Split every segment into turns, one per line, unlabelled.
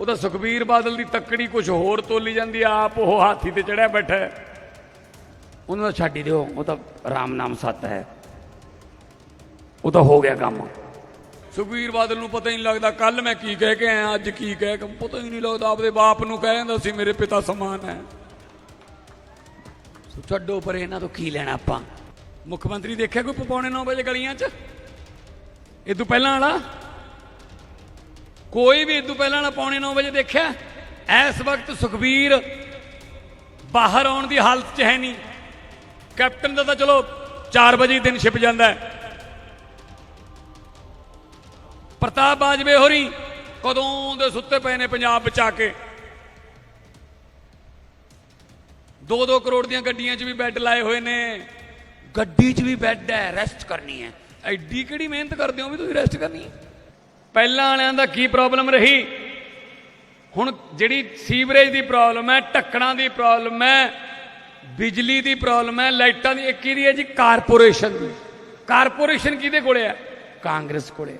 ਉਹ ਤਾਂ ਸੁਖਬੀਰ ਬਾਦਲ ਦੀ ਤੱਕੜੀ ਕੁਝ ਹੋਰ ਤੋਲੀ ਜਾਂਦੀ ਆ, ਆਪ ਉਹ ਹਾਥੀ ਤੇ ਚੜਿਆ ਬੈਠਾ ਉਹਨਾਂ ਦਾ ਤਾਂ ਛੱਡ ਹੀ ਦਿਓ, ਉਹ ਤਾਂ ਰਾਮ ਨਾਮ ਸੱਤ ਹੈ। ਉਹ ਤਾਂ ਹੋ ਗਿਆ ਕੰਮ। ਸੁਖਬੀਰ ਬਾਦਲ ਨੂੰ ਪਤਾ ਹੀ ਨਹੀਂ ਲੱਗਦਾ ਕੱਲ ਮੈਂ ਕੀ ਕਹਿ ਕੇ ਆਇਆ, ਅੱਜ ਕੀ ਕਹਿ ਕੇ ਪਤਾ ਹੀ ਨਹੀਂ ਲੱਗਦਾ, ਆਪਦੇ ਬਾਪ ਨੂੰ ਕਹਿ ਜਾਂਦਾ ਸੀ, ਮੇਰੇ ਪਿਤਾ ਸਮਾਨ ਹੈ। ਛੱਡੋ ਪਰ, ਇਹਨਾਂ ਤੋਂ ਕੀ ਲੈਣਾ ਆਪਾਂ? ਮੁੱਖ ਮੰਤਰੀ ਦੇਖਿਆ ਕੋਈ ਪਪੌਣੇ 9 ਵਜੇ ਗਲੀਆਂ 'ਚ? ਇਹ ਤੋਂ ਪਹਿਲਾਂ ਵਾਲਾ? ਕੋਈ ਵੀ ਇਹ ਪਹਿਲਾਂ ਵਾਲਾ ਪੌਣੇ 9 ਵਜੇ ਦੇਖਿਆ। ਇਸ ਵਕਤ ਸੁਖਬੀਰ ਬਾਹਰ ਆਉਣ ਦੀ ਹਾਲਤ 'ਚ ਹੈ ਨਹੀਂ। ਕੈਪਟਨ ਦਾ ਤਾਂ ਚਲੋ 4 ਵਜੇ ਦਿਨ ਛਿਪ ਜਾਂਦਾ ਪ੍ਰਤਾਪ ਬਾਜਵੇ ਹੋਰੀ, ਕਦੋਂ ਦੇ ਸੁੱਤੇ ਪਏ ਨੇ ਪੰਜਾਬ ਬਚਾ ਕੇ। 2-2 ਕਰੋੜ ਦੀਆਂ ਗੱਡੀਆਂ 'ਚ ਵੀ ਬੈੱਡ ਲਾਏ ਹੋਏ ਨੇ। ਗੱਡੀ 'ਚ ਵੀ ਬੈੱਡ ਹੈ ਰੈਸਟ ਕਰਨੀ ਹੈ। ਐਡੀ ਕਿਹੜੀ ਮਿਹਨਤ ਕਰਦੇ ਹੋ ਵੀ ਤੁਸੀਂ ਰੈਸਟ ਕਰਨੀ ਹੈ? ਪਹਿਲਾਂ ਵਾਲਿਆਂ ਦਾ ਕੀ ਪ੍ਰੋਬਲਮ ਰਹੀ? ਹੁਣ ਜਿਹੜੀ ਸੀਵਰੇਜ ਦੀ ਪ੍ਰੋਬਲਮ ਹੈ, ਢੱਕਣਾਂ ਦੀ ਪ੍ਰੋਬਲਮ ਹੈ, ਬਿਜਲੀ ਦੀ ਪ੍ਰੋਬਲਮ ਹੈ, ਲਾਈਟਾਂ ਦੀ ਇੱਕ ਕਿਹਦੀ ਹੈ ਜੀ? ਕਾਰਪੋਰੇਸ਼ਨ ਦੀ। ਕਾਰਪੋਰੇਸ਼ਨ ਕਿਹਦੇ ਕੋਲੇ ਹੈ? ਕਾਂਗਰਸ ਕੋਲੇ।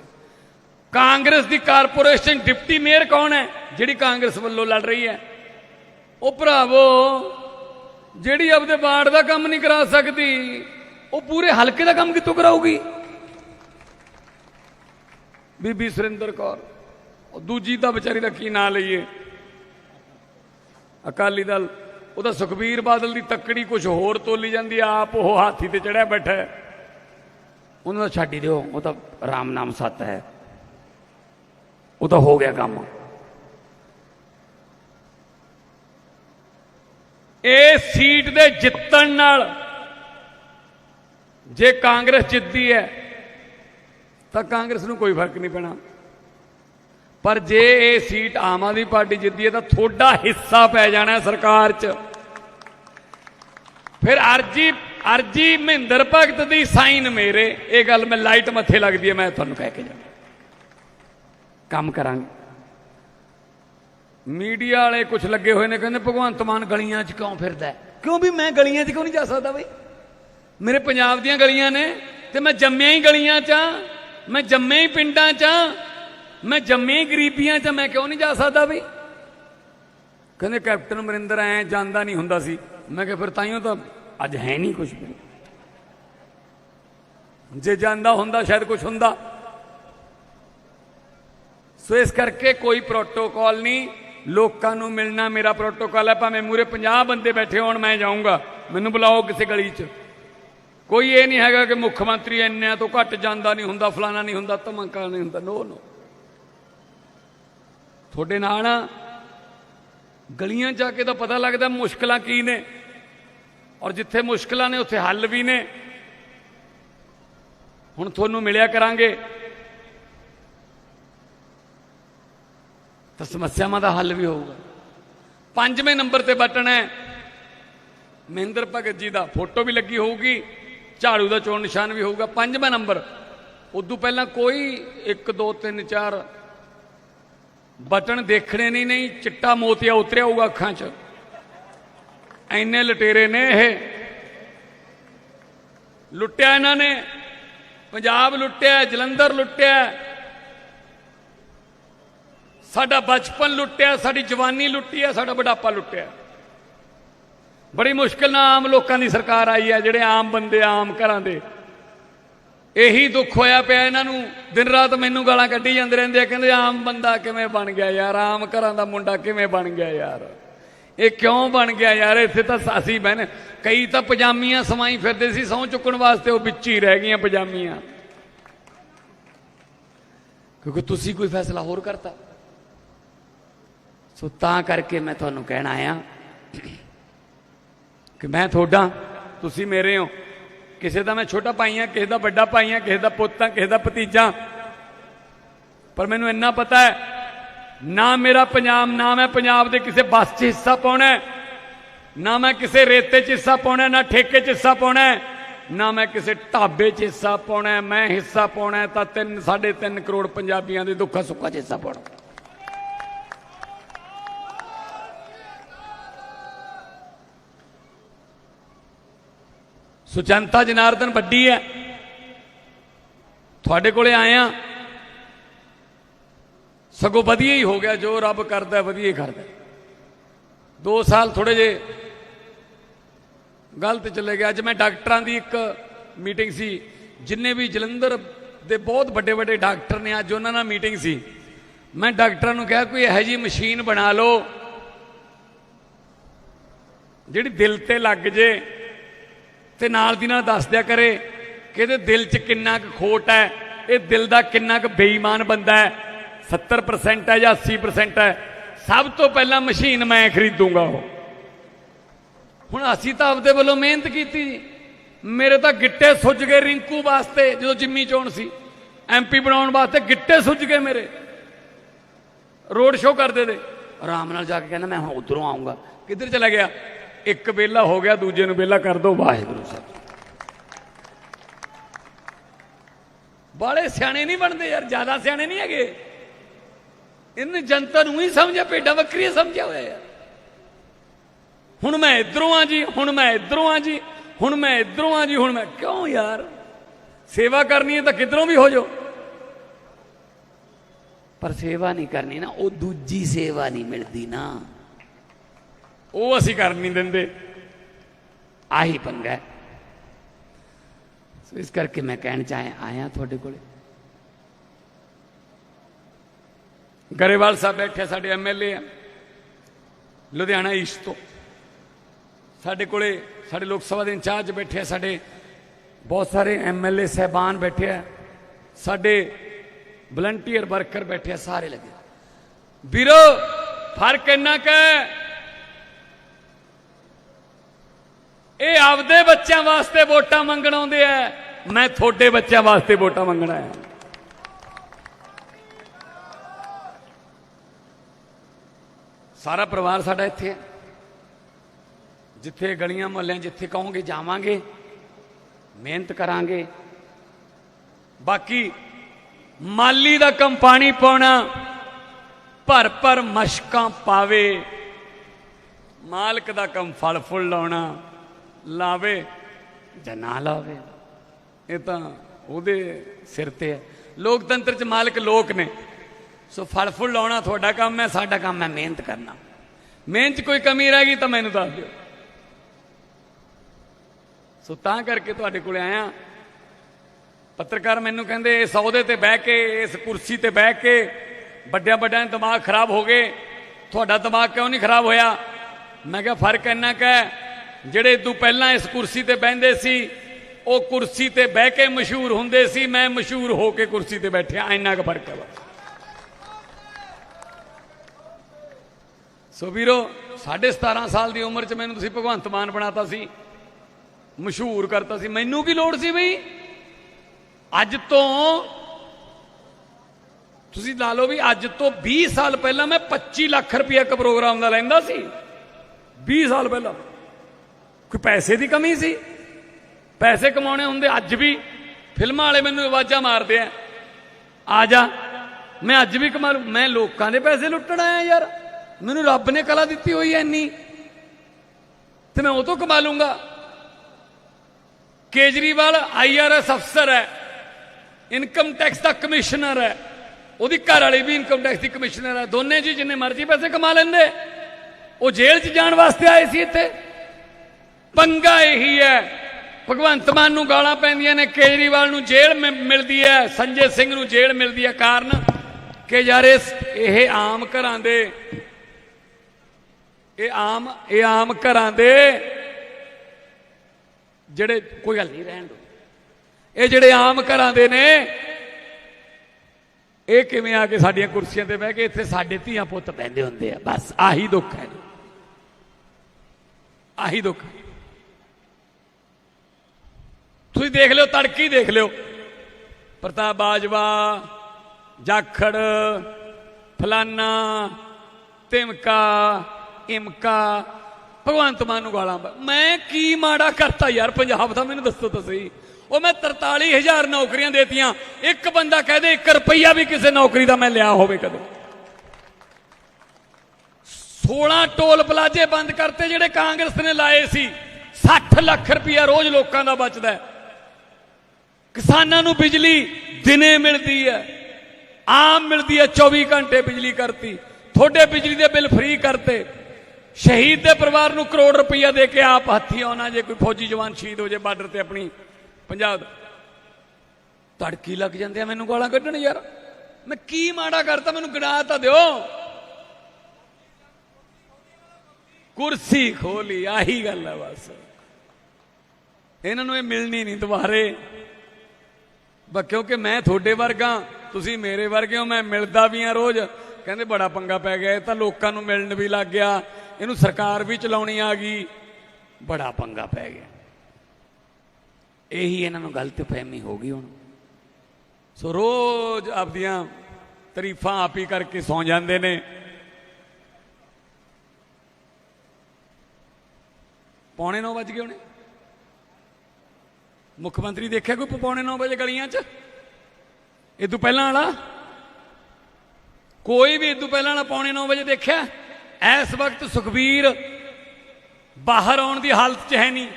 ਕਾਂਗਰਸ ਦੀ ਕਾਰਪੋਰੇਸ਼ਨ ਡਿਪਟੀ ਮੇਅਰ ਕੌਣ ਹੈ? ਜਿਹੜੀ ਕਾਂਗਰਸ ਵੱਲੋਂ ਲੜ ਰਹੀ ਹੈ। ਉਹ ਭਰਾਵੋ, ਜਿਹੜੀ ਆਪਦੇ ਵਾਰਡ ਦਾ ਕੰਮ ਨਹੀਂ ਕਰਾ ਸਕਦੀ, ਉਹ ਪੂਰੇ ਹਲਕੇ ਦਾ ਕੰਮ ਕਿੱਥੋਂ ਕਰਾਊਗੀ? ਬੀਬੀ ਸੁਰਿੰਦਰ ਕੌਰ। ਦੂਜੀ ਦਾ ਵਿਚਾਰੀ ਦਾ ਕੀ ਨਾਂ ਲਈਏ? ਅਕਾਲੀ ਦਲ। ਉਹਦਾ ਸੁਖਬੀਰ ਬਾਦਲ ਦੀ ਤੱਕੜੀ ਕੁਝ ਹੋਰ ਤੋਲੀ ਜਾਂਦੀ ਆਪ ਉਹ ਹਾਥੀ ਤੇ ਚੜਿਆ ਬੈਠਾ ਹੈ। ਉਹਨੂੰ ਤਾਂ ਛੱਡ ਹੀ ਦਿਓ, ਉਹ ਤਾਂ ਰਾਮ ਨਾਮ ਸੱਤ ਹੈ। ਉਹ ਤਾਂ ਹੋ ਗਿਆ ਕੰਮ। ਇਹ ਸੀਟ ਦੇ ਜਿੱਤਣ ਨਾਲ ਜੇ ਕਾਂਗਰਸ ਜਿੱਤਦੀ ਹੈ ਤਾਂ ਕਾਂਗਰਸ ਨੂੰ ਕੋਈ ਫ਼ਰਕ ਨਹੀਂ ਪੈਣਾ। ਪਰ ਜੇ ਇਹ ਸੀਟ ਆਮ ਆਦਮੀ ਪਾਰਟੀ ਜਿੱਤੀ ਹੈ ਤਾਂ ਥੋੜਾ ਹਿੱਸਾ ਪੈ ਜਾਣਾ ਸਰਕਾਰ 'ਚ। ਫਿਰ ਅਰਜੀ ਅਰਜੀ ਮਹਿੰਦਰ ਭਗਤ ਦੀ ਸਾਈਨ ਮੇਰੇ। ਇਹ ਗੱਲ ਮੈਂ ਲਾਈਟ ਮੱਥੇ ਲੱਗਦੀ ਹੈ, ਮੈਂ ਤੁਹਾਨੂੰ ਕਹਿ ਕੇ ਜਾਣਾ ਕੰਮ ਕਰਾਂਗੇ। ਮੀਡੀਆ ਵਾਲੇ ਕੁਝ ਲੱਗੇ ਹੋਏ ਨੇ, ਕਹਿੰਦੇ ਭਗਵੰਤ ਮਾਨ ਗਲੀਆਂ 'ਚ ਕਿਉਂ ਫਿਰਦਾ ਕਿਉਂ ਵੀ ਮੈਂ ਗਲੀਆਂ 'ਚ ਕਿਉਂ ਨਹੀਂ ਜਾ ਸਕਦਾ ਬਈ? ਮੇਰੇ ਪੰਜਾਬ ਦੀਆਂ ਗਲੀਆਂ ਨੇ ਤੇ ਮੈਂ ਜੰਮਿਆ ਹੀ ਗਲੀਆਂ 'ਚ ਆਂ। ਮੈਂ ਜੰਮੇ ਹੀ ਪਿੰਡਾਂ 'ਚ ਮੈਂ ਜੰਮੇ ਹੀ ਗਰੀਬੀਆਂ 'ਚ ਮੈਂ ਕਿਉਂ ਨਹੀਂ ਜਾ ਸਕਦਾ ਬਈ? ਕਹਿੰਦੇ ਕੈਪਟਨ ਅਮਰਿੰਦਰ ਐ ਜਾਂਦਾ ਨਹੀਂ ਹੁੰਦਾ ਸੀ। ਮੈਂ ਕਿਹਾ ਫਿਰ ਤਾਈਓ ਤਾਂ ਅੱਜ ਹੈ ਨਹੀਂ ਕੁਝ ਵੀ। ਜੇ ਜਾਂਦਾ ਹੁੰਦਾ, ਸ਼ਾਇਦ ਕੁਝ ਹੁੰਦਾ। ਸੋ ਇਸ ਕਰਕੇ ਕੋਈ ਪ੍ਰੋਟੋਕਾਲ ਨਹੀਂ, ਲੋਕਾਂ ਨੂੰ ਮਿਲਣਾ ਮੇਰਾ ਪ੍ਰੋਟੋਕਾਲ ਹੈ, ਭਾਵੇਂ ਮੂਰੇ 50 ਬੰਦੇ ਬੈਠੇ ਹੋਣ, ਮੈਂ ਜਾਊਂਗਾ। ਮੈਨੂੰ ਬੁਲਾਓ ਕਿਸੇ ਗਲੀ 'ਚ। ਕੋਈ ਇਹ ਨਹੀਂ ਹੈਗਾ ਕਿ ਮੁੱਖ ਮੰਤਰੀ ਇੰਨਿਆਂ ਤੋਂ ਘੱਟ ਜਾਂਦਾ ਨਹੀਂ ਹੁੰਦਾ, ਫਲਾਣਾ ਨਹੀਂ ਹੁੰਦਾ, ਧਮਕਾ ਨਹੀਂ ਹੁੰਦਾ। ਨੋ ਨੋ ਤੁਹਾਡੇ ਨਾਲ ਗਲੀਆਂ ਜਾ ਕੇ ਤਾਂ ਪਤਾ ਲੱਗਦਾ ਮੁਸ਼ਕਲਾਂ ਕੀ ਨੇ ਔਰ ਜਿੱਥੇ ਮੁਸ਼ਕਲਾਂ ਨੇ, ਉੱਥੇ ਹੱਲ ਵੀ ਨੇ। ਹੁਣ ਤੁਹਾਨੂੰ ਮਿਲਿਆ ਕਰਾਂਗੇ। ਤਾਂ ਸਮੱਸਿਆਵਾਂ ਦਾ ਹੱਲ ਵੀ ਹੋਊਗਾ। ਪੰਜਵੇਂ ਨੰਬਰ ਤੇ ਬਟਨ ਹੈ। ਮਹਿੰਦਰ ਭਗਤ ਜੀ ਦਾ ਫੋਟੋ ਵੀ ਲੱਗੀ ਹੋਊਗੀ। ਝਾੜੂ ਦਾ ਚੋਣ ਨਿਸ਼ਾਨ ਵੀ ਹੋਊਗਾ, ਪੰਜਵਾਂ ਨੰਬਰ। ਉਦੋਂ ਪਹਿਲਾਂ ਕੋਈ 1 2 3 4 ਬਟਨ ਦੇਖਣੇ ਨਹੀਂ ਨਹੀਂ, ਚਿੱਟਾ ਮੋਤੀਆ ਉਤਰਿਆ ਹੋਊਗਾ ਅੱਖਾਂ 'ਚ। ਐਨੇ ਲਟੇਰੇ ਨੇ ਇਹ। ਲੁੱਟਿਆ ਇਹਨਾਂ ਨੇ। ਪੰਜਾਬ ਲੁੱਟਿਆ, ਜਲੰਧਰ ਲੁੱਟਿਆ। ਸਾਡਾ ਬਚਪਨ ਲੁੱਟਿਆ, ਸਾਡੀ ਜਵਾਨੀ ਲੁੱਟੀ ਹੈ ਸਾਡਾ ਬੁਢਾਪਾ ਲੁੱਟਿਆ। ਬੜੀ ਮੁਸ਼ਕਿਲ ਨਾਲ ਆਮ ਲੋਕਾਂ ਦੀ ਸਰਕਾਰ ਆਈ ਹੈ, ਜਿਹੜੇ ਆਮ ਬੰਦੇ, ਆਮ ਘਰਾਂ ਦੇ। ਇਹੀ ਦੁੱਖ ਹੋਇਆ ਪਿਆ ਇਹਨਾਂ ਨੂੰ। ਦਿਨ ਰਾਤ ਮੈਨੂੰ ਗਾਲਾਂ ਕੱਢੀ ਜਾਂਦੇ ਰਹਿੰਦੇ ਆ, ਕਹਿੰਦੇ ਆਮ ਬੰਦਾ ਕਿਵੇਂ ਬਣ ਗਿਆ ਯਾਰ? ਆਮ ਘਰਾਂ ਦਾ ਮੁੰਡਾ ਕਿਵੇਂ ਬਣ ਗਿਆ ਯਾਰ? ਇਹ ਕਿਉਂ ਬਣ ਗਿਆ ਯਾਰ? ਇੱਥੇ ਤਾਂ ਅਸੀਂ ਬਹਿਨੇ ਕਈ ਤਾਂ ਪਜਾਮੀਆਂ ਸਮਾਈ ਫਿਰਦੇ ਸੀ, ਸਹੁੰ ਚੁੱਕਣ ਵਾਸਤੇ ਉਹ ਵਿੱਚ ਹੀ ਰਹਿ ਗਈਆਂ ਪਜਾਮੀਆਂ। ਕਿਉਂਕਿ ਤੁਸੀਂ ਕੋਈ ਫੈਸਲਾ ਹੋਰ ਕਰਤਾ। ਸੋ ਤਾਂ ਕਰਕੇ ਮੈਂ ਤੁਹਾਨੂੰ ਕਹਿਣਾ ਆਇਆ ਕਿ ਮੈਂ ਤੁਹਾਡਾ, ਤੁਸੀਂ ਮੇਰੇ ਹੋ। ਕਿਸੇ ਦਾ ਮੈਂ ਛੋਟਾ ਭਾਈ ਹਾਂ, ਕਿਸੇ ਦਾ ਵੱਡਾ ਭਾਈ ਹਾਂ, ਕਿਸੇ ਦਾ ਪੁੱਤ ਹਾਂ, ਕਿਸੇ ਦਾ ਭਤੀਜਾ। ਪਰ ਮੈਨੂੰ ਇੰਨਾ ਪਤਾ ਹੈ, ਨਾ ਮੇਰਾ ਪੰਜਾਬ, ਨਾ ਮੈਂ ਪੰਜਾਬ ਦੇ ਕਿਸੇ ਬੱਸ 'ਚ ਹਿੱਸਾ ਪਾਉਣਾ ਨਾ ਮੈਂ ਕਿਸੇ ਰੇਤੇ 'ਚ ਹਿੱਸਾ ਪਾਉਣਾ ਨਾ ਠੇਕੇ 'ਚ ਹਿੱਸਾ ਪਾਉਣਾ ਨਾ ਮੈਂ ਕਿਸੇ ਢਾਬੇ 'ਚ ਹਿੱਸਾ ਪਾਉਣਾ ਮੈਂ ਹਿੱਸਾ ਪਾਉਣਾ ਹੈ ਤਾਂ 3 3.5 ਕਰੋੜ ਪੰਜਾਬੀਆਂ ਦੇ ਦੁੱਖਾਂ ਸੁੱਖਾਂ 'ਚ ਹਿੱਸਾ ਪਾਉਣਾ। ਸੋ ਜਨਾਰਦਨ ਵੱਡੀ ਹੈ। ਤੁਹਾਡੇ ਕੋਲੇ ਆਏ ਆ। ਸਗੋਂ ਵਧੀਆ ਹੀ ਹੋ ਗਿਆ, ਜੋ ਰੱਬ ਕਰਦਾ ਵਧੀਆ ਹੀ ਕਰਦਾ 2 ਸਾਲ ਥੋੜੇ ਜੇ ਗਲਤ ਚਲੇ ਗਿਆ ਅੱਜ ਮੈਂ ਡਾਕਟਰਾਂ ਦੀ ਇੱਕ ਮੀਟਿੰਗ ਸੀ। ਜਿੰਨੇ ਵੀ ਜਲੰਧਰ ਦੇ ਬਹੁਤ ਵੱਡੇ ਵੱਡੇ ਡਾਕਟਰ ਨੇ, ਅੱਜ ਉਹਨਾਂ ਨਾਲ ਮੀਟਿੰਗ ਸੀ। ਮੈਂ ਡਾਕਟਰਾਂ ਨੂੰ ਕਿਹਾ, ਕੋਈ ਇਹੋ ਜੀ ਮਸ਼ੀਨ ਬਣਾ ਲਓ, ਜਿਹੜੀ ਦਿਲ ਤੇ ਲੱਗ ਜੇ। ਤੇ ਨਾਲ ਦੀ ਨਾਲ ਦੱਸ ਦਿਆ ਕਰੇ ਕਿ ਇਹਦੇ ਦਿਲ 'ਚ ਕਿੰਨਾ ਕੁ ਖੋਟ ਹੈ, ਇਹ ਦਿਲ ਦਾ ਕਿੰਨਾ ਕੁ ਬੇਈਮਾਨ ਬੰਦਾ ਹੈ। 70% ਹੈ ਜਾਂ 80% ਹੈ, ਸਭ ਤੋਂ ਪਹਿਲਾਂ ਮਸ਼ੀਨ ਮੈਂ ਖਰੀਦੂੰਗਾ ਉਹ। ਹੁਣ ਅਸੀਂ ਤਾਂ ਆਪਦੇ ਵੱਲੋਂ ਮਿਹਨਤ ਕੀਤੀ ਜੀ। ਮੇਰੇ ਤਾਂ ਗਿੱਟੇ ਸੁੱਜ ਗਏ ਰਿੰਕੂ ਵਾਸਤੇ, ਜਦੋਂ ਜਿੰਮੀ ਚੋਣ ਸੀ। ਐਮਪੀ ਬਣਾਉਣ ਵਾਸਤੇ ਗਿੱਟੇ ਸੁੱਜ ਗਏ ਮੇਰੇ। ਰੋਡ ਸ਼ੋਅ ਕਰਦੇ ਤੇ ਆਰਾਮ ਨਾਲ ਜਾ ਕੇ ਕਹਿੰਦਾ, ਮੈਂ ਹੁਣ ਉਧਰੋਂ ਆਉਂਗਾ। ਕਿੱਧਰ ਚਲਾ ਗਿਆ? ਇੱਕ ਵੇਲਾ ਹੋ ਗਿਆ, ਦੂਜੇ ਨੂੰ ਵੇਲਾ ਕਰ ਦੋ ਵਾਹਿਗੁਰੂ ਸਾਹਿਬ ਬਾਲੇ ਸਿਆਣੇ ਨਹੀਂ ਬਣਦੇ ਯਾਰ, ਜ਼ਿਆਦਾ ਸਿਆਣੇ ਨਹੀਂ ਹੈਗੇ। ਇਹਨੇ ਜਨਤਾ ਨੂੰ ਹੀ ਸਮਝਿਆ, ਭੇਡਾਂ ਬੱਕਰੀਆਂ ਸਮਝਿਆ ਹੋਇਆ ਯਾਰ। ਹੁਣ ਮੈਂ ਇਧਰੋਂ ਆ ਜੀ, ਹੁਣ ਮੈਂ ਇਧਰੋਂ ਆ ਜੀ, ਹੁਣ ਮੈਂ ਇਧਰੋਂ ਆ ਜੀ, ਹੁਣ ਮੈਂ ਕਿਉਂ ਯਾਰ? ਸੇਵਾ ਕਰਨੀ ਹੈ ਤਾਂ ਕਿਧਰੋਂ ਵੀ ਹੋ ਜਾਓ। ਪਰ ਸੇਵਾ ਨਹੀਂ ਕਰਨੀ ਨਾ, ਉਹ ਦੂਜੀ ਸੇਵਾ ਨਹੀਂ ਮਿਲਦੀ ਨਾ। ਉਹ ਅਸੀਂ ਕਰਨ ਨਹੀਂ ਦਿੰਦੇ। ਆਹੀ ਪੰਗਾ ਸੋ ਇਸ ਕਰਕੇ ਮੈਂ ਕਹਿਣ ਚਾਹਿਆ ਆਇਆ ਤੁਹਾਡੇ ਕੋਲੇ। ਗਰੇਵਾਲ ਸਾਹਿਬ ਬੈਠੇ ਸਾਡੇ ਐਮਐਲਏ ਆ। ਲੁਧਿਆਣਾ ਈਸਟ ਤੋਂ। ਸਾਡੇ ਕੋਲੇ ਸਾਡੇ ਲੋਕ ਸਭਾ ਦੇ ਇੰਚਾਰਜ ਬੈਠੇ ਆ, ਸਾਡੇ ਬਹੁਤ ਸਾਰੇ ਐਮਐਲਏ ਸਹਿਬਾਨ ਬੈਠੇ ਆ। ਸਾਡੇ ਵਲੰਟੀਅਰ ਵਰਕਰ ਬੈਠੇ ਆ, ਸਾਰੇ ਲੱਗੇ। ਵੀਰੋ, ਫ਼ਰਕ ਇੰਨਾ ਕੁ ਹੈ ਇਹ ਆਪਦੇ ਬੱਚਿਆਂ ਵਾਸਤੇ ਵੋਟਾਂ ਮੰਗਣ ਆਉਂਦੇ ਆ। ਮੈਂ ਤੁਹਾਡੇ ਬੱਚਿਆਂ ਵਾਸਤੇ ਵੋਟਾਂ ਮੰਗਣਾ ਹੈ। ਸਾਰਾ ਪਰਿਵਾਰ ਸਾਡਾ ਇੱਥੇ ਹੈ। ਜਿੱਥੇ ਗਲੀਆਂ ਮੁਹੱਲਿਆਂ ਜਿੱਥੇ ਕਹੋਗੇ ਜਾਵਾਂਗੇ, ਮਿਹਨਤ ਕਰਾਂਗੇ। ਬਾਕੀ ਮਾਲੀ ਦਾ ਕੰਮ ਪਾਣੀ ਪਾਉਣਾ, ਭਰ ਭਰ ਮਸ਼ਕਾਂ ਪਾਵੇ, ਮਾਲਕ ਦਾ ਕੰਮ ਫਲ ਫੁੱਲ ਲਾਉਣਾ। ਲਾਵੇ ਜਾਂ ਨਾ ਲਾਵੇ। ਇਹ ਤਾਂ ਉਹਦੇ ਸਿਰ ਤੇ ਹੈ। ਲੋਕਤੰਤਰ ਚ ਮਾਲਕ ਲੋਕ ਨੇ। ਸੋ ਫਲ ਫੁੱਲ ਲਾਉਣਾ ਤੁਹਾਡਾ ਕੰਮ ਹੈ, ਸਾਡਾ ਕੰਮ ਹੈ ਮਿਹਨਤ ਕਰਨਾ। ਮਿਹਨਤ 'ਚ ਕੋਈ ਕਮੀ ਰਹਿ ਗਈ ਤਾਂ ਮੈਨੂੰ ਦੱਸ ਦਿਓ। ਸੋ ਤਾਂ ਕਰਕੇ ਤੁਹਾਡੇ ਕੋਲੇ ਆਇਆ। ਪੱਤਰਕਾਰ ਮੈਨੂੰ ਕਹਿੰਦੇ, ਇਸ ਅਹੁਦੇ ਤੇ ਬਹਿ ਕੇ, ਇਸ ਕੁਰਸੀ ਤੇ ਬਹਿ ਕੇ ਵੱਡਿਆਂ ਵੱਡਿਆਂ ਦਿਮਾਗ ਖਰਾਬ ਹੋ ਗਏ। ਤੁਹਾਡਾ ਦਿਮਾਗ ਕਿਉਂ ਨਹੀਂ ਖਰਾਬ ਹੋਇਆ? ਮੈਂ ਕਿਹਾ, ਫ਼ਰਕ ਇੰਨਾ ਕੁ ਜਿਹੜੇ ਤੂੰ ਪਹਿਲਾਂ ਇਸ ਕੁਰਸੀ ਤੇ ਬਹਿੰਦੇ ਸੀ, ਉਹ ਕੁਰਸੀ ਤੇ ਬਹਿ ਕੇ ਮਸ਼ਹੂਰ ਹੁੰਦੇ ਸੀ, ਮੈਂ ਮਸ਼ਹੂਰ ਹੋ ਕੇ ਕੁਰਸੀ ਤੇ ਬੈਠਿਆ, ਇੰਨਾ ਕੁ ਫ਼ਰਕ ਹੈ ਬਸ। ਸੋ ਵੀਰੋ 17.5 ਸਾਲ ਦੀ ਉਮਰ 'ਚ ਮੈਨੂੰ ਤੁਸੀਂ ਭਗਵੰਤ ਮਾਨ ਬਣਾਤਾ ਸੀ, ਮਸ਼ਹੂਰ ਕਰਤਾ ਸੀ। ਮੈਨੂੰ ਕੀ ਲੋੜ ਸੀ ਬਈ? ਅੱਜ ਤੋਂ, ਤੁਸੀਂ ਲਾ ਲਓ ਵੀ ਅੱਜ ਤੋਂ 20 ਸਾਲ ਪਹਿਲਾਂ ਮੈਂ 25 ਲੱਖ ਰੁਪਏ ਇੱਕ ਪ੍ਰੋਗਰਾਮ ਦਾ ਲੈਂਦਾ ਸੀ। 20 ਸਾਲ ਪਹਿਲਾਂ। ਕੋਈ ਪੈਸੇ ਦੀ ਕਮੀ ਸੀ? ਪੈਸੇ ਕਮਾਉਣੇ ਹੁੰਦੇ ਅੱਜ ਵੀ। ਫਿਲਮਾਂ ਵਾਲੇ ਮੈਨੂੰ ਆਵਾਜ਼ਾਂ ਮਾਰਦੇ ਆ। ਆ ਜਾ, ਮੈਂ ਅੱਜ ਵੀ ਕਮਾ ਲੂੰ। ਮੈਂ ਲੋਕਾਂ ਦੇ ਪੈਸੇ ਲੁੱਟਣ ਆਇਆ ਯਾਰ। ਮੈਨੂੰ ਰੱਬ ਨੇ ਕਲਾ ਦਿੱਤੀ ਹੋਈ ਐ ਇੰਨੀ। ਤੇ ਮੈਂ ਉਹ ਤੋਂ ਕਮਾ ਲੂੰਗਾ। ਕੇਜਰੀਵਾਲ ਆਈਆਰਐਸ ਅਫਸਰ ਹੈ ਇਨਕਮ ਟੈਕਸ ਦਾ ਕਮਿਸ਼ਨਰ ਹੈ ਉਹਦੀ ਘਰ ਵਾਲੀ ਵੀ ਇਨਕਮ ਟੈਕਸ ਦੀ ਕਮਿਸ਼ਨਰ ਹੈ ਦੋਨੇ ਜੀ ਜਿੰਨੇ ਮਰਜ਼ੀ ਪੈਸੇ ਕਮਾ ਲੈਂਦੇ। ਉਹ ਜੇਲ੍ਹ 'ਚ ਜਾਣ ਵਾਸਤੇ ਆਏ ਸੀ ਇੱਥੇ। ਪੰਗਾ ਇਹੀ ਹੈ। ਭਗਵੰਤ ਮਾਨ ਨੂੰ ਗਾਲਾਂ ਪੈਂਦੀਆਂ ਨੇ, ਕੇਜਰੀਵਾਲ ਨੂੰ ਜੇਲ੍ਹ ਮਿਲਦੀ ਹੈ, ਸੰਜੇ ਸਿੰਘ ਨੂੰ ਜੇਲ੍ਹ ਮਿਲਦੀ ਹੈ ਕਾਰਨ ਕਿ ਯਾਰ ਇਹ ਆਮ ਘਰਾਂ ਦੇ, ਇਹ ਆਮ ਇਹ ਆਮ ਘਰਾਂ ਦੇ ਜਿਹੜੇ ਕੋਈ ਗੱਲ ਨਹੀਂ ਰਹਿਣ ਦੋ। ਇਹ ਜਿਹੜੇ ਆਮ ਘਰਾਂ ਦੇ ਨੇ, ਇਹ ਕਿਵੇਂ ਆ ਕੇ ਸਾਡੀਆਂ ਕੁਰਸੀਆਂ ਤੇ ਬਹਿ ਕੇ ਇੱਥੇ ਸਾਡੇ ਧੀਆਂ ਪੁੱਤ ਬੈੰਦੇ ਹੁੰਦੇ ਆ? ਬਸ ਆਹੀ ਦੁੱਖ ਹੈ। ਆਹੀ ਦੁੱਖ ਹੈ। ਤੁਸੀਂ ਦੇਖ ਲਿਓ, ਤੜਕੀ ਦੇਖ ਲਿਓ। ਪ੍ਰਤਾਪ ਬਾਜਵਾ, ਜਾਖੜ, ਫਲਾਨਾ, ਤਿਮਕਾ, ਇਮਕਾ, ਭਗਵੰਤ ਮਾਨ ਨੂੰ ਗਾਲਾਂ ਮੈਂ ਕੀ ਮਾੜਾ ਕਰਤਾ ਯਾਰ, ਪੰਜਾਬ ਦਾ ਮੈਨੂੰ ਦੱਸੋ ਤਾਂ ਸਹੀ ਉਹ ਮੈਂ 43000 ਨੌਕਰੀਆਂ ਦੇਤੀਆਂ। ਇੱਕ ਬੰਦਾ ਕਹਦੇ 1 ਰੁਪਈਆ ਵੀ ਕਿਸੇ ਨੌਕਰੀ ਦਾ ਮੈਂ ਲਿਆ ਹੋਵੇ ਕਦੇ। 16 ਟੋਲ ਪਲਾਜੇ ਬੰਦ ਕਰਤੇ ਜਿਹੜੇ ਕਾਂਗਰਸ ਨੇ ਲਾਏ ਸੀ। 60 ਲੱਖ ਰੁਪਈਆ ਰੋਜ਼ ਲੋਕਾਂ ਦਾ ਬਚਦਾ ਹੈ। ਕਿਸਾਨਾਂ ਨੂੰ ਬਿਜਲੀ ਦਿਨੇ ਮਿਲਦੀ ਹੈ। ਆਮ ਮਿਲਦੀ ਹੈ 24 ਘੰਟੇ ਬਿਜਲੀ ਕਰਤੀ। ਤੁਹਾਡੇ ਬਿਜਲੀ ਦੇ ਬਿੱਲ ਫ੍ਰੀ ਕਰਤੇ। ਸ਼ਹੀਦ ਦੇ ਪਰਿਵਾਰ ਨੂੰ ਕਰੋੜ ਰੁਪਈਆ ਦੇ ਕੇ ਆਪ ਹੱਥੀ ਆਉਣਾ, ਜੇ ਕੋਈ ਫੌਜੀ ਜਵਾਨ ਸ਼ਹੀਦ ਹੋ ਜੇ ਬਾਰਡਰ ਤੇ ਆਪਣੀ ਪੰਜਾਬ ਤੜਕੀ ਲੱਗ ਜਾਂਦੇ ਆ ਮੈਨੂੰ ਗਾਲਾਂ ਕੱਢਣ ਯਾਰ। ਮੈਂ ਕੀ ਮਾੜਾ ਕਰਤਾ, ਮੈਨੂੰ ਗਿਣਾ ਤਾਂ ਦਿਓ। ਕੁਰਸੀ ਖੋਲੀ, ਆਹੀ ਗੱਲ ਹੈ ਬਸ। ਇਹਨਾਂ ਨੂੰ ਇਹ ਮਿਲਣੀ ਨਹੀਂ ਦੁਬਾਰੇ। ਬਸ ਕਿਉਂਕਿ ਮੈਂ ਤੁਹਾਡੇ ਵਰਗਾ ਤੁਸੀਂ ਮੇਰੇ ਵਰਗੇ ਹੋ, ਮੈਂ ਮਿਲਦਾ ਵੀ ਆ ਰੋਜ਼। ਕਹਿੰਦੇ ਬੜਾ ਪੰਗਾ ਪੈ ਗਿਆ, ਇਹ ਤਾਂ ਲੋਕਾਂ ਨੂੰ ਮਿਲਣ ਵੀ ਲੱਗ ਗਿਆ। ਇਹਨੂੰ ਸਰਕਾਰ ਵੀ ਚਲਾਉਣੀ ਆ ਗਈ। ਬੜਾ ਪੰਗਾ ਪੈ ਗਿਆ। ਇਹੀ ਇਹਨਾਂ ਨੂੰ ਗਲਤ ਫਹਿਮੀ ਹੋ ਗਈ ਹੁਣ। ਸੋ ਰੋਜ਼ ਆਪਦੀਆਂ ਤਾਰੀਫਾਂ ਆਪ ਹੀ ਕਰਕੇ ਸੌ ਜਾਂਦੇ ਨੇ। ਪੌਣੇ 9 ਵਜ ਗਏ ਹੋਣੇ। ਮੁੱਖ ਮੰਤਰੀ ਦੇਖਿਆ ਕੋਈ ਪੌਣੇ 9 ਵਜੇ ਗਲੀਆਂ 'ਚ? ਇਹ ਤੋਂ ਪਹਿਲਾਂ ਵਾਲਾ? ਕੋਈ ਵੀ ਇਹ ਤੋਂ ਪਹਿਲਾਂ ਵਾਲਾ ਪੌਣੇ 9 ਵਜੇ ਦੇਖਿਆ? ਇਸ ਵਕਤ ਸੁਖਬੀਰ ਬਾਹਰ ਆਉਣ ਦੀ ਹਾਲਤ 'ਚ ਹੈ ਨਹੀਂ।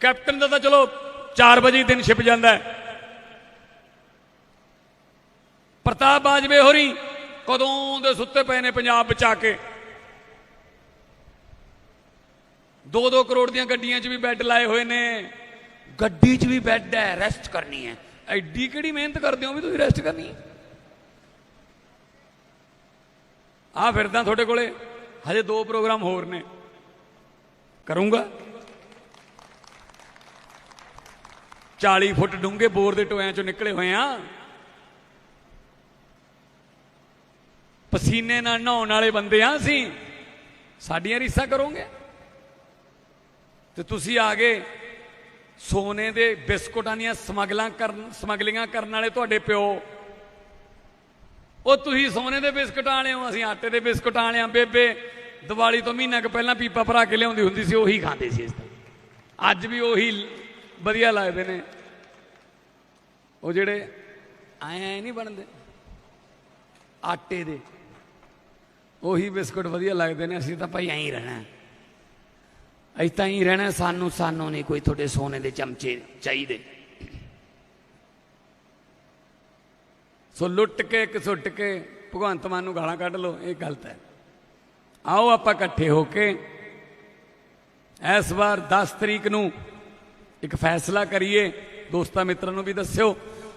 ਕੈਪਟਨ ਦਾ ਤਾਂ ਚਲੋ 4 ਵਜੇ ਦਿਨ ਛਿਪ ਜਾਂਦਾ ਪ੍ਰਤਾਪ ਬਾਜਵੇ ਹੋਰੀ ਕਦੋਂ ਦੇ ਸੁੱਤੇ ਪਏ ਨੇ ਪੰਜਾਬ ਬਚਾ ਕੇ? 2-2 ਕਰੋੜ ਦੀਆਂ ਗੱਡੀਆਂ 'ਚ ਵੀ ਬੈੱਡ ਲਾਏ ਹੋਏ ਨੇ। ਗੱਡੀ 'ਚ ਵੀ ਬੈੱਡ ਹੈ ਰੈਸਟ ਕਰਨੀ ਹੈ। ਐਡੀ ਕਿਹੜੀ ਮਿਹਨਤ ਕਰਦੇ ਹੋ ਵੀ ਤੁਸੀਂ ਰੈਸਟ ਕਰਨੀ ਹੈ? ਆ ਫਿਰਦਾ ਤੁਹਾਡੇ ਕੋਲੇ। ਹਜੇ ਦੋ ਪ੍ਰੋਗਰਾਮ ਹੋਰ ਨੇ। ਕਰੂੰਗਾ? 40 ਫੁੱਟ ਡੂੰਘੇ ਬੋਰ ਦੇ ਟੋਇਆਂ ਚੋਂ ਨਿਕਲੇ ਹੋਏ ਆ ਪਸੀਨੇ ਨਾਲ ਨਹਾਉਣ ਵਾਲੇ ਬੰਦੇ ਆ ਅਸੀਂ। ਸਾਡੀਆਂ ਰੀਸਾਂ ਕਰੋਗੇ। ਤੇ ਤੁਸੀਂ ਆ ਗਏ। ਸੋਨੇ ਦੇ ਬਿਸਕੁਟਾਂ ਦੀਆਂ ਸਮਗਲਾਂ ਕਰਨ ਸਮਗਲਿੰਗਾਂ ਕਰਨ ਵਾਲੇ ਤੁਹਾਡੇ ਪਿਓ। ਉਹ ਤੁਸੀਂ ਸੋਨੇ ਦੇ ਬਿਸਕੁਟਾਂ ਵਾਲੇ ਹੋ, ਅਸੀਂ ਆਟੇ ਦੇ ਬਿਸਕੁਟਾਂ ਵਾਲੇ ਆ ਬੇਬੇ। ਦੀਵਾਲੀ ਤੋਂ ਮਹੀਨਾ ਕੁ ਪਹਿਲਾਂ ਪੀਪਾ ਭਰਾ ਕੇ ਲਿਆਉਂਦੀ ਹੁੰਦੀ ਸੀ, ਉਹੀ ਖਾਂਦੇ ਸੀ ਇਸ ਤਰ੍ਹਾਂ। ਅੱਜ ਵੀ ਉਹੀ ਵਧੀਆ ਲੱਗਦੇ ਨੇ। ਉਹ ਜਿਹੜੇ ਐ ਐ ਨਹੀਂ ਬਣਦੇ। ਆਟੇ ਦੇ। ਉਹੀ ਬਿਸਕੁਟ ਵਧੀਆ ਲੱਗਦੇ ਨੇ, ਅਸੀਂ ਤਾਂ ਭਾਈ ਐਂ ਹੀ ਰਹਿਣਾ। ਅਸੀਂ ਤਾਂ ਹੀ ਰਹਿਣਾ ਸਾਨੂੰ ਸਾਨੂੰ ਨਹੀਂ ਕੋਈ ਤੁਹਾਡੇ ਸੋਨੇ ਦੇ ਚਮਚੇ ਚਾਹੀਦੇ। ਸੋ ਲੁੱਟ ਕੇ ਘਸੁੱਟ ਕੇ ਭਗਵੰਤ ਮਾਨ ਨੂੰ ਗਾਲਾਂ ਕੱਢ ਲਓ, ਇਹ ਗਲਤ ਹੈ। ਆਓ ਆਪਾਂ ਇਕੱਠੇ ਹੋ ਕੇ ਇਸ ਵਾਰ 10 ਤਰੀਕ ਨੂੰ ਇੱਕ ਫੈਸਲਾ ਕਰੀਏ। ਦੋਸਤਾਂ ਮਿੱਤਰਾਂ ਨੂੰ ਵੀ ਦੱਸਿਓ,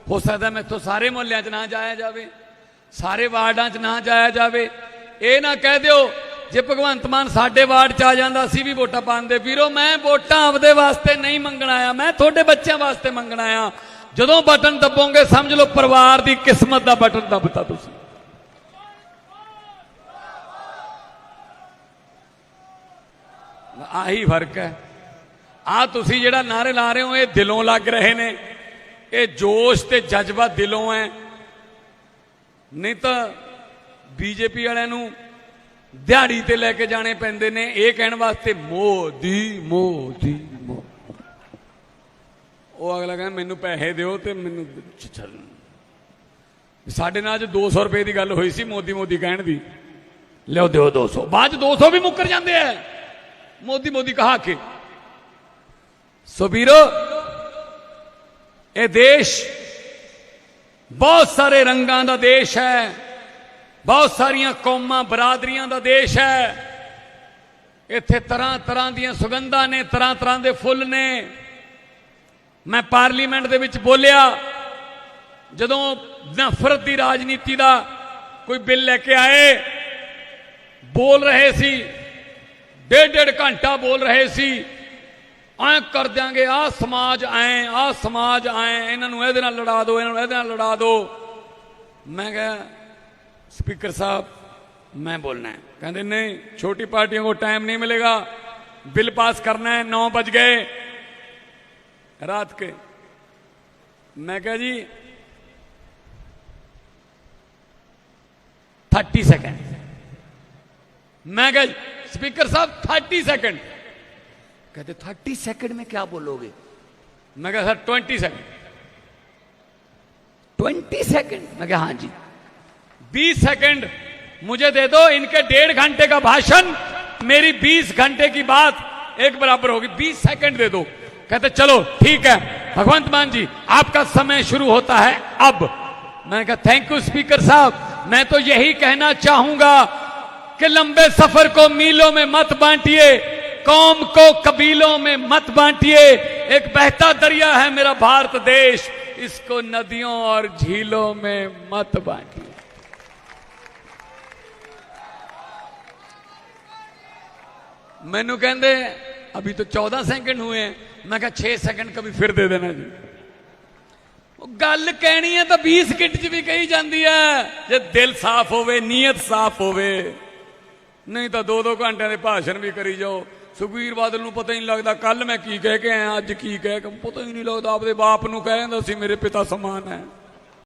ਹੋ ਸਕਦਾ ਮੈਥੋਂ ਸਾਰੇ ਮੁਹੱਲਿਆਂ 'ਚ ਨਾ ਜਾਇਆ ਜਾਵੇ, ਸਾਰੇ ਵਾਰਡਾਂ 'ਚ ਨਾ ਜਾਇਆ ਜਾਵੇ। ਇਹ ਨਾ ਕਹਿ ਦਿਓ ਜੇ ਭਗਵੰਤ ਮਾਨ ਸਾਡੇ ਵਾਰਡ 'ਚ ਆ ਜਾਂਦਾ, ਅਸੀਂ ਵੀ ਵੋਟਾਂ ਪਾਉਂਦੇ ਵੀਰੋ, ਮੈਂ ਵੋਟਾਂ ਆਪਦੇ ਵਾਸਤੇ ਨਹੀਂ ਮੰਗਣ ਆਇਆ, ਮੈਂ ਤੁਹਾਡੇ ਬੱਚਿਆਂ ਵਾਸਤੇ ਮੰਗਣ ਆਇਆ। ਜਦੋਂ ਬਟਨ ਦੱਬੋਗੇ, ਸਮਝ ਲਓ ਪਰਿਵਾਰ ਦੀ ਕਿਸਮਤ ਦਾ ਬਟਨ ਦੱਬਤਾ ਤੁਸੀਂ। ਆਹੀ ਫ਼ਰਕ ਹੈ। ਆ ਤੁਸੀਂ ਜਿਹੜਾ ਨਾਰੇ ਲਾ ਰਹੇ ਹੋ, ਇਹ ਦਿਲੋਂ ਲੱਗ ਰਹੇ ਨੇ। ਇਹ ਜੋਸ਼ ਤੇ ਜਜ਼ਬਾ ਦਿਲੋਂ ਹੈ। ਨਹੀਂ ਤਾਂ ਬੀਜੇਪੀ ਵਾਲਿਆਂ ਨੂੰ ਦਿਹਾੜੀ ਤੇ ਲੈ ਕੇ ਜਾਣੇ ਪੈਂਦੇ ਨੇ, ਇਹ ਕਹਿਣ ਵਾਸਤੇ ਮੋਦੀ ਮੋਦੀ ਉਹ ਅਗਲਾ ਕਹਿੰਦਾ, ਮੈਨੂੰ ਪੈਸੇ ਦਿਓ ਤੇ ਮੈਨੂੰ ਚੱਲ। ਸਾਡੇ ਨਾਲ ਅੱਜ 200 ਰੁਪਏ ਦੀ ਗੱਲ ਹੋਈ ਸੀ ਮੋਦੀ ਮੋਦੀ ਕਹਿਣ ਦੀ। ਲਿਓ ਦਿਓ 200 ਬਾਅਦ 'ਚ 200 ਵੀ ਮੁੱਕਰ ਜਾਂਦੇ ਆ ਮੋਦੀ ਮੋਦੀ ਕਹਾ ਕੇ। ਸੋ ਵੀਰੋ, ਇਹ ਦੇਸ਼ ਬਹੁਤ ਸਾਰੇ ਰੰਗਾਂ ਦਾ ਦੇਸ਼ ਹੈ। ਬਹੁਤ ਸਾਰੀਆਂ ਕੌਮਾਂ ਬਰਾਦਰੀਆਂ ਦਾ ਦੇਸ਼ ਹੈ। ਇੱਥੇ ਤਰ੍ਹਾਂ ਤਰ੍ਹਾਂ ਦੀਆਂ ਸੁਗੰਧਾਂ ਨੇ, ਤਰ੍ਹਾਂ ਤਰ੍ਹਾਂ ਦੇ ਫੁੱਲ ਨੇ। ਮੈਂ ਪਾਰਲੀਮੈਂਟ ਦੇ ਵਿੱਚ ਬੋਲਿਆ, ਜਦੋਂ ਨਫ਼ਰਤ ਦੀ ਰਾਜਨੀਤੀ ਦਾ ਕੋਈ ਬਿੱਲ ਲੈ ਕੇ ਆਏ, ਬੋਲ ਰਹੇ ਸੀ ਡੇਢ ਡੇਢ ਘੰਟਾ ਬੋਲ ਰਹੇ ਸੀ, ਐਂ ਕਰ ਦਿਆਂਗੇ ਆ ਸਮਾਜ ਐ ਆ ਸਮਾਜ ਐ, ਇਹਨਾਂ ਨੂੰ ਇਹਦੇ ਨਾਲ ਲੜਾ ਦਿਓ ਇਹਨਾਂ ਨੂੰ ਇਹਦੇ ਨਾਲ ਲੜਾ ਦਿਓ ਮੈਂ ਕਿਹਾ स्पीकर साहब, मैं बोलना है। कहते, नहीं, छोटी पार्टियों को टाइम नहीं मिलेगा। बिल पास करना है, नौ बज गए। रात के। मैं कहा, जी थर्टी सेकेंड मैं कहा, स्पीकर साहब थर्टी सेकेंड कहते थर्टी सेकेंड में क्या बोलोगे? मैं कहा, sir twenty second twenty second मैं कहा हाँ जी. बीस सेकंड, मुझे दे दो इनके डेढ़ घंटे का भाषण। मेरी बीस घंटे की बात एक बराबर होगी। बीस सेकंड दे दो। कहते, चलो, ठीक है। भगवंत मान जी, आपका समय शुरू होता है अब। मैंने कहा थैंक यू स्पीकर साहब। मैं तो यही कहना चाहूँगा कि लंबे सफ़र को मीलों में मत बांटिए, कौम को कबीलों में मत बांटिए। एक बहता दरिया है मेरा भारत देश। इसको नदियों और झीलों में मत बांटिए। मैनू कहते अभी तो 14 सेकंड हुए हैं मैं कहा 6 सेकंड कभी फिर दे देना जी ਉਹ ਗੱਲ ਕਹਿਣੀ ਹੈ ਤਾਂ 20 ਸਕਿੰਟ 'ਚ ਵੀ ਕਹੀ ਜਾਂਦੀ ਹੈ ਜੇ ਦਿਲ ਸਾਫ਼ ਹੋਵੇ ਨੀਅਤ ਸਾਫ਼ ਹੋਵੇ ਨਹੀਂ ਤਾਂ 2-2 ਘੰਟਿਆਂ ਦੇ ਭਾਸ਼ਣ ਵੀ ਕਰੀ ਜਾਓ ਸੁਖਬੀਰ ਬਾਦਲ ਨੂੰ ਪਤਾ ਹੀ ਨਹੀਂ ਲੱਗਦਾ ਕੱਲ ਮੈਂ ਕੀ ਕਹਿ ਕੇ ਆਇਆ ਅੱਜ ਕੀ ਕਹਿ ਕੇ ਪਤਾ ਹੀ ਨਹੀਂ ਲੱਗਦਾ ਆਪਦੇ ਬਾਪ ਨੂੰ ਕਹਿ ਜਾਂਦਾ ਸੀ ਮੇਰੇ ਪਿਤਾ ਸਮਾਨ ਹੈ